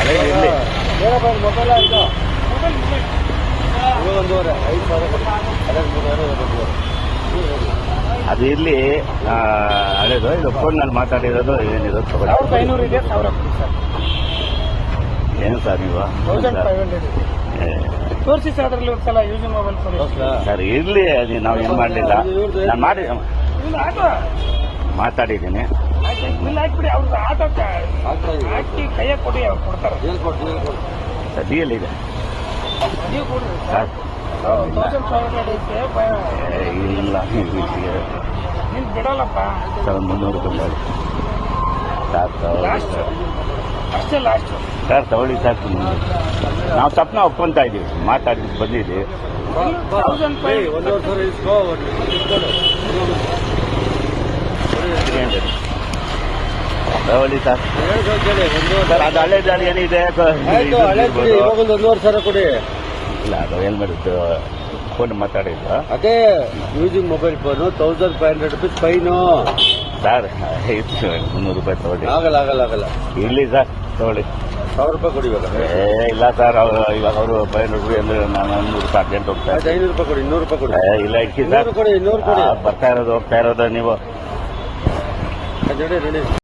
ಅದೇ ಮೂರುವರೆ ಒಂದೂವರೆ ಅದು ಇರಲಿ ಹಳೇದು ಇದು ಫೋನ್ನಲ್ಲಿ ಮಾತಾಡಿರೋದು ಏನಿದೆ ಏನು ಸರ್ ನೀವು? ತೋರಿಸಿ ಸರ್ ಅದರಲ್ಲಿ ಒಂದ್ಸಲ ಯೂಸ್ ಮೊಬೈಲ್ ಸರ್. ಇರಲಿ ಅದು ನಾವು ಏನು ಮಾಡಲಿಲ್ಲ. ನಾನು ಮಾಡಿ ಮಾತಾಡಿದ್ದೀನಿ. ಬಿಲ್ ಹಾಕ್ಬಿಡಿ ಅವ್ರದ್ದು ಆಟ ಹಾಕಿ ಕೈಯ ಕೊಡಿ ಅವ್ರು ಕೊಡ್ತಾರೆ. ಸರ್ ಡಿಎಲ್ ಇದೆ. ನೀವು ಕೊಡ್ರಿ ಸರ್ ತೌಸಂಡ್ ಫೈವ್ ಹಂಡ್ರೆಡ್ ಐತೆ ಏ, ಇಲ್ಲ. ನೀನು ಬಿಡಲ್ಲಪ್ಪ. ಸರ್ ಮುನ್ನೂರು ರೂಪಾಯಿ ಲಾಸ್ಟ್. ಅಷ್ಟೇ ಲಾಸ್ಟ್ ಸರ್ ತಗೊಳ್ಳಿ ಸರ್. ನಾವು ತಪ್ಪನ ಒಪ್ಕೊಂತಾ ಇದ್ದೀವಿ ಮಾತಾಡಿ ಬಂದಿದ್ದೀವಿ. ತೌಸಂಡ್ ಫೈವ್ ಒಂದೂವರೆ ಸಾವಿರ ಇಸ್ಕೋ ತಗೊಳ್ಳಿ ಸರ್ ಸರ್ ಅದು ಹಳೆ ದಾರಿ ಏನಿದೆ ಒಂದು ಒಂದೂವರೆ ಸಾವಿರ ಕೊಡಿ. ಇಲ್ಲ ಅದು ಹೆಲ್ಮೆಟ್ ಫೋನ್ ಮಾತಾಡಿದ್ದು ಅದೇ using mobile phone thousand five hundred rupees fine sir ಮುನ್ನೂರು ರೂಪಾಯಿ ತಗೊಳ್ಳಿ. ಆಗಲ್ಲ ಆಗಲ್ಲ ಆಗಲ್ಲ. ಇಲ್ಲಿ ಸರ್ ತಗೊಳ್ಳಿ. ಸಾವಿರ ರೂಪಾಯಿ ಕೊಡಿ ಇವಾಗ. ಏ ಇಲ್ಲ ಸರ್ ಅವರು ಇವಾಗ ಅವರು ಬೈನೂರು ರೂಪಾಯಿ ಅಂದ್ರೆ ನಾನು ನೂರು ರೂಪಾಯಿ ಅರ್ಜೆಂಟ್ ಹೋಗ್ತಾ ಆಯ್ತು ಐನೂರು ರೂಪಾಯಿ ಕೊಡಿ ಇನ್ನೂರು ರೂಪಾಯಿ ಕೊಡಿ. ಏ, ಇಲ್ಲ ಇಕ್ಕಿ ಸರ್. ಇನ್ನೂರು ಕೊಡಿ ಇನ್ನೂರು ಕೊಡಿ. ಆ, ಬರ್ತಾ ಇರೋದು ಹೋಗ್ತಾ ಇರೋದು ನೀವು. ಜೋಡಿ ರೆಡಿ